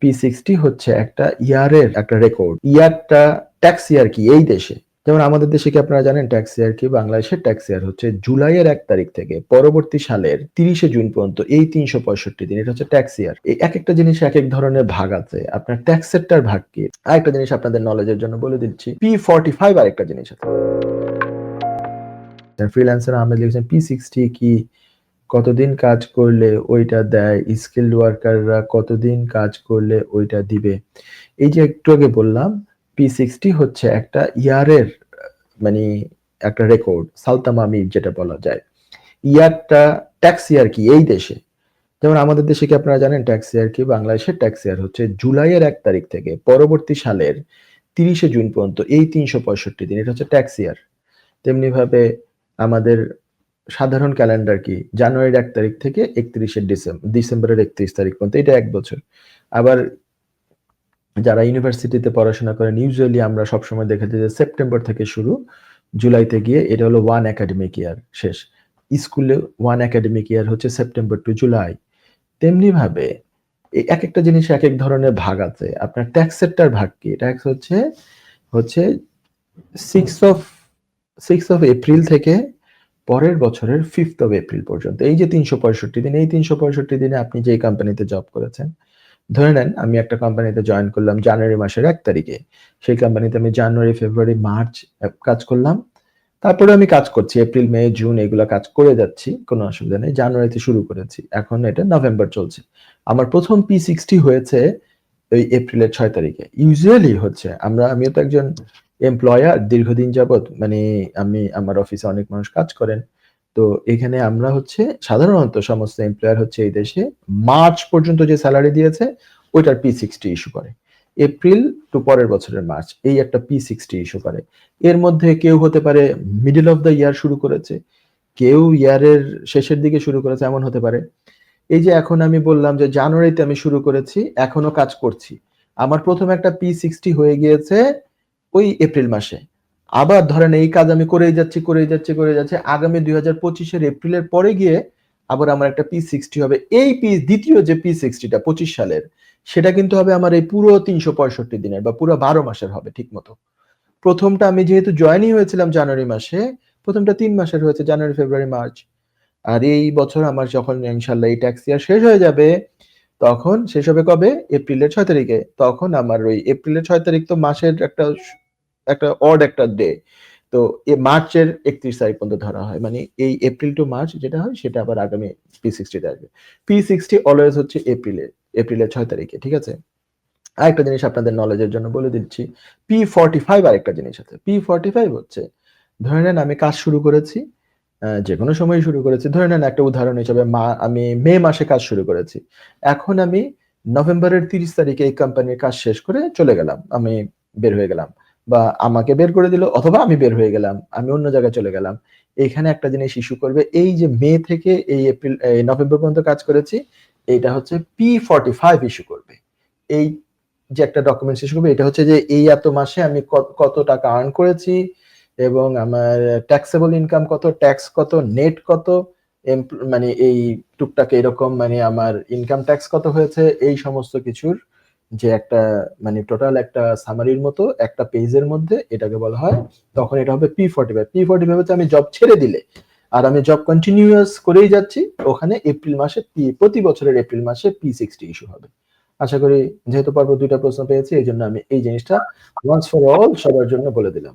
P sixty হচ্ছে একটা ইয়ারের একটা রেকর্ড ইয়ারটা ট্যাক্স ইয়ার কি? এই দেশে। যেমন আমাদের দেশে কি আপনারা জানেন ট্যাক্স ইয়ার কি? বাংলাদেশের ট্যাক্স ইয়ার হচ্ছে জুলাইয়ের এক তারিখ থেকে পরবর্তী সালের তিরিশে জুন পর্যন্ত এই তিনশো পঁয়ষট্টি দিন। এটা হচ্ছে ট্যাক্স ইয়ার এই এক একটা জিনিস এক এক ধরনের ভাগ আছে। আপনার ট্যাক্সেরটার ভাগ কি? আরেকটা জিনিস আপনাদের নলেজের জন্য বলে দিচ্ছি। পি ফর্টি ফাইভ আরেকটা জিনিস আছে। ফ্রিল্যান্সার আহমেদ লিখেছেন পি সিক্সটি কি? কতদিন কাজ করলে ওইটা দেয়? স্কিল্ড ওয়ার্কাররা কতদিন কাজ করলে ওইটা দিবে? এই যে একটু আগে বললাম পি সিক্সটি হচ্ছে একটা ইয়ারের মানে একটা রেকর্ড সালতামামি যেটা বলা যায়। ইয়ারটা ট্যাক্স ইয়ার কি? এই দেশে। যেমন আমাদের দেশে কি আপনারা জানেন ট্যাক্স ইয়ার কি? বাংলাদেশের ট্যাক্স ইয়ার হচ্ছে জুলাইয়ের এক তারিখ থেকে পরবর্তী সালের তিরিশে জুন পর্যন্ত, এই তিনশো পঁয়ষট্টি দিন, এটা হচ্ছে ট্যাক্স ইয়ার তেমনি ভাবে আমাদের সাধারণ ক্যালেন্ডার কি? জানুয়ারির এক তারিখ থেকে একত্রিশে ডিসেম্বর ডিসেম্বরের একত্রিশ তারিখ পর্যন্ত, এটা এক বছর। আবার যারা ইউনিভার্সিটিতে পড়াশোনা করেন ইউজুয়ালি আমরা সবসময় দেখেছি যে সেপ্টেম্বর থেকে শুরু, জুলাইতে গিয়ে এটা হলো ওয়ান একাডেমিক ইয়ার শেষ। স্কুলে ওয়ান একাডেমিক ইয়ার হচ্ছে সেপ্টেম্বর টু জুলাই। তেমনি ভাবে এই এক একটা জিনিস এক এক ধরনের ভাগ আছে। আপনার ট্যাক্সেরটার ভাগ কি? ট্যাক্স হচ্ছে হচ্ছে six of six of April থেকে পরের বছরের ফিফথ অফ এপ্রিল পর্যন্ত। এই যে তিনশো পঁয়ষট্টি দিন, এই তিনশো পঁয়ষট্টি দিনে আপনি যেই কোম্পানিতে জব করেছেন, ধরে নেন আমি একটা কোম্পানিতে জয়েন করলাম জানুয়ারি মাসের এক তারিখে। সেই কোম্পানিতে আমি জানুয়ারি ফেব্রুয়ারি মার্চ কাজ করলাম। তারপরে আমি কাজ করছি এপ্রিল মে জুন এগুলো কাজ করে যাচ্ছি, কোনো অসুবিধা নেই। জানুয়ারিতে শুরু করেছি, এখন এটা নভেম্বর চলছে। আমার প্রথম পি সিক্সটি হয়েছে ওই এপ্রিলের ছয় তারিখে। ইউজুয়ালি হচ্ছে, আমরা, আমিও তো একজন এমপ্লয়ার দীর্ঘদিন যাবৎ মানে আমি, আমার অফিসে অনেক মানুষ কাজ করেন, তো এখানে আমরা হচ্ছে সাধারণত সমস্ত এমপ্লয়ার হচ্ছে এই দেশে মার্চ পর্যন্ত যে স্যালারি দিয়েছে, ওইটার পি সিক্সটি ইস্যু করে। এপ্রিল টু পরের বছরের মার্চ, এই একটা পি সিক্সটি ইস্যু করে। এর মধ্যে কেউ হতে পারে মিডল অফ দ্য ইয়ার শুরু করেছে, কেউ ইয়ারের শেষের দিকে শুরু করেছে, এমন হতে পারে। এই যে এখন আমি বললাম যে জানুয়ারিতে আমি শুরু করেছি, এখনও কাজ করছি। আমার প্রথম একটা পি সিক্সটি হয়ে গিয়েছে ওই এপ্রিল মাসে। আবার ধরেন এই কাজ আমি করেই যাচ্ছি করেই যাচ্ছি করে যাচ্ছি। আগামী দুই হাজার পঁচিশের এপ্রিলের পরে গিয়ে আবার আমার একটা পি সিক্সটি হবে। এই পি দ্বিতীয় যে পি সিক্সটিটা পঁচিশ সালের, সেটা কিন্তু হবে আমার এই পুরো তিনশো পঁয়ষট্টি দিনের বা পুরো বারো মাসের হবে ঠিক মতো প্রথমটা আমি যেহেতু জয়েনই হয়েছিলাম জানুয়ারি মাসে, প্রথমটা তিন মাসের হয়েছে, জানুয়ারি, ফেব্রুয়ারি, মার্চ। আর এই বছর আমার যখন ইনশাল্লাহ এই ট্যাক্স ইয়ার শেষ হয়ে যাবে তখন শেষ হবে কবে? এপ্রিলের ছয় তারিখে। তখন আমার ওই এপ্রিলের ছয় তারিখ তো মাসের একটা একটা অড একটা ডে তো এ মার্চের একত্রিশ তারিখ পর্যন্ত ধরা হয়। মানে এই এপ্রিল টু মার্চ যেটা হয়, সেটা আবার আগামী পি সিক্সটিতে আসবে। পি সিক্সটি অলওয়েজ হচ্ছে এপ্রিলে, এপ্রিলের ছয় তারিখে, ঠিক আছে? আরেকটা জিনিস আপনাদের নলেজের জন্য বলে দিচ্ছি। পি ফর্টি ফাইভ আরেকটা জিনিস আছে। পি ফর্টি ফাইভ হচ্ছে, ধরে নেন আমি কাজ শুরু করেছি যে কোনো সময় শুরু করেছি। ধরে নেন একটা উদাহরণ হিসেবে মা, আমি মে মাসে কাজ শুরু করেছি। এখন আমি নভেম্বরের তিরিশ তারিখে এই কোম্পানির কাজ শেষ করে চলে গেলাম। আমি বের হয়ে গেলাম বা আমাকে বের করে দিল অথবা আমি বের হয়ে গেলাম, আমি অন্য জায়গায় চলে গেলাম। এখানে একটা জিনিস ইস্যু করবে, এই যে মে থেকে এই এপ্রিল, এই নভেম্বর পর্যন্ত কাজ করেছি, এটা হচ্ছে পি ফর্টি ফাইভ ইস্যু করবে। এই যে একটা ডকুমেন্টস ইস্যু করবে, এটা হচ্ছে যে এই এত মাসে আমি কত টাকা আর্ন করেছি এবং আমার ট্যাক্সেবল ইনকাম কত ট্যাক্স কত নেট কত মানে এই টুকটাক এরকম মানে আমার ইনকাম ট্যাক্স কত হয়েছে, এই সমস্ত কিছুর যে একটা মানে টোটাল একটা সামারির মতো একটা পেজের মধ্যে এটাকে বলা হয়। তখন এটা হবে P forty five P forty five আমি জব ছেড়ে দিলে। আর আমি জব কন্টিনিউয়াস করেই যাচ্ছি, ওখানে এপ্রিল মাসে পি প্রতি বছরের এপ্রিল মাসে পি সিক্সটি ইস্যু হবে। আশা করি যেহেতু পর্ব দুইটা প্রশ্ন পেয়েছি, এই জন্য আমি এই জিনিসটা ওয়ান্স ফর অল সবার জন্য বলে দিলাম।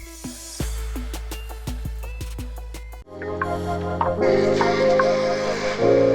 thank you.